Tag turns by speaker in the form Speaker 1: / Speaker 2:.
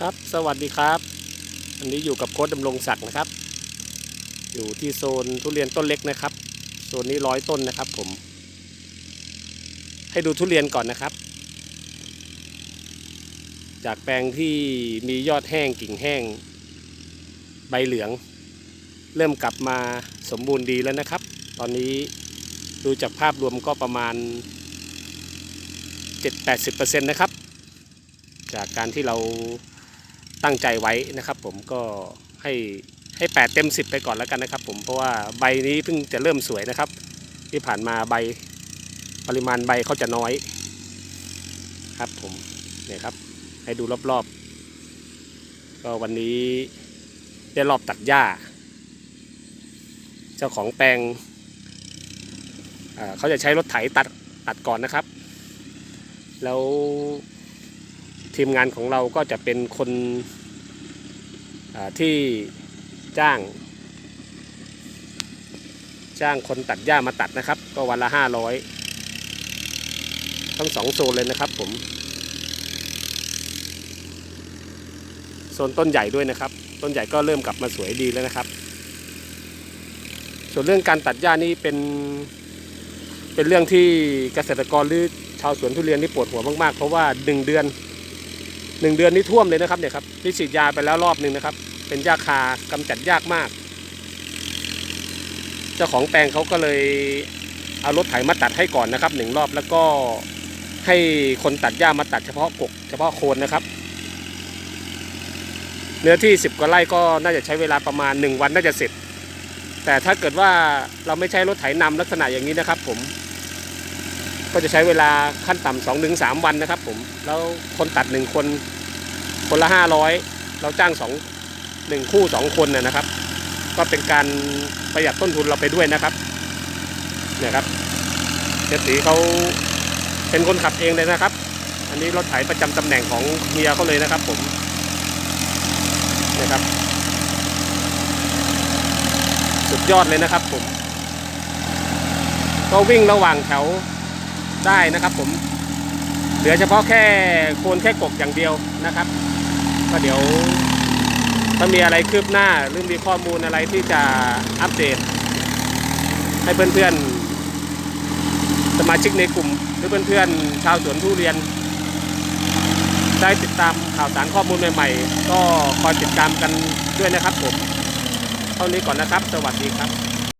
Speaker 1: ครับสวัสดีครับ อันนี้อยู่กับโค้ดดำรงศักดิ์นะครับ อยู่ที่โซนทุเรียนต้นเล็กนะครับ โซนนี้ร้อยต้นนะครับผม ให้ดูทุเรียนก่อนนะครับ จากแปลงที่มียอดแห้งกิ่งแห้ง ใบเหลือง เริ่มกลับมาสมบูรณ์ดีแล้วนะครับ ตอนนี้ดูจากภาพรวมก็ประมาณ 7-80%นะครับจากการที่เรา ตั้งใจไว้นะครับ ผมก็ให้ให้แปดเต็มสิบไปก่อนแล้วกันนะครับ ผมเพราะว่าใบนี้เพิ่งจะเริ่มสวยนะครับ ที่ผ่านมาใบปริมาณใบเขาจะน้อยครับผมเนี่ยครับ ให้ดูรอบๆ ก็วันนี้ได้รอบตัดหญ้า เจ้าของแปลงเขาจะใช้รถไถตัดตัดก่อนนะครับ แล้ว ทีมงานของเราก็จะเป็นคนที่จ้าง จ้างคนตัดหญ้ามาตัดนะครับ ก็วันละห้าร้อยทั้งสองโซนเลยนะครับผมโซนต้นใหญ่ด้วยนะครับ ต้นใหญ่ก็เริ่มกลับมาสวยดีแล้วนะครับ ส่วนเรื่องการตัดหญ้านี่เป็นเป็นเรื่องที่เกษตรกรหรือชาวสวนทุเรียนนี่ปวดหัวมากๆ เพราะว่าหนึ่งเดือน หนึ่งเดือนนี่ท่วมเลยนะครับเนี่ยครับที่ฉีดยาไปแล้วรอบหนึ่งนะครับ เป็นหญ้าคากำจัดยากมาก เจ้าของแปลงเขาก็เลยเอารถไถมาตัดให้ก่อนนะครับหนึ่งรอบแล้วก็ให้คนตัดหญ้ามาตัดเฉพาะกกเฉพาะโคนนะครับ เนื้อที่ 10กว่าไร่ก็น่าจะใช้เวลาประมาณ 1 วันน่าจะเสร็จ แต่ถ้าเกิดว่าเราไม่ใช้รถไถนำลักษณะอย่างนี้นะครับ ผม ก็จะใช้เวลาขั้นต่ำสองถึงสามวันนะครับ ผมแล้วคนตัดหนึ่งคน คนละห้าร้อยเราจ้างสองหนึ่งคู่สองคนนะนะครับ ก็เป็นการประหยัดต้นทุนเราไปด้วยนะครับเนี่ยครับเจสีเขาเป็นคนขับเองเลยนะครับ อันนี้รถไถประจำตำแหน่งของเมียเขาเลยนะครับ ผมเนี่ยครับ สุดยอดเลยนะครับ ผม ก็วิ่งระหว่างแถว ได้นะครับ ผม เหลือเฉพาะแค่โคนแค่กกอย่างเดียวนะครับ ก็เดี๋ยวถ้ามีอะไรคืบหน้าหรือมีข้อมูลอะไรที่จะอัปเดต ให้เพื่อนๆสมาชิกในกลุ่ม หรือเพื่อนๆชาวสวนทุเรียน ได้ติดตามข่าวสารข้อมูลใหม่ๆ ก็คอยติดตามกันด้วยนะครับผม เท่านี้ก่อนนะครับ สวัสดีครับ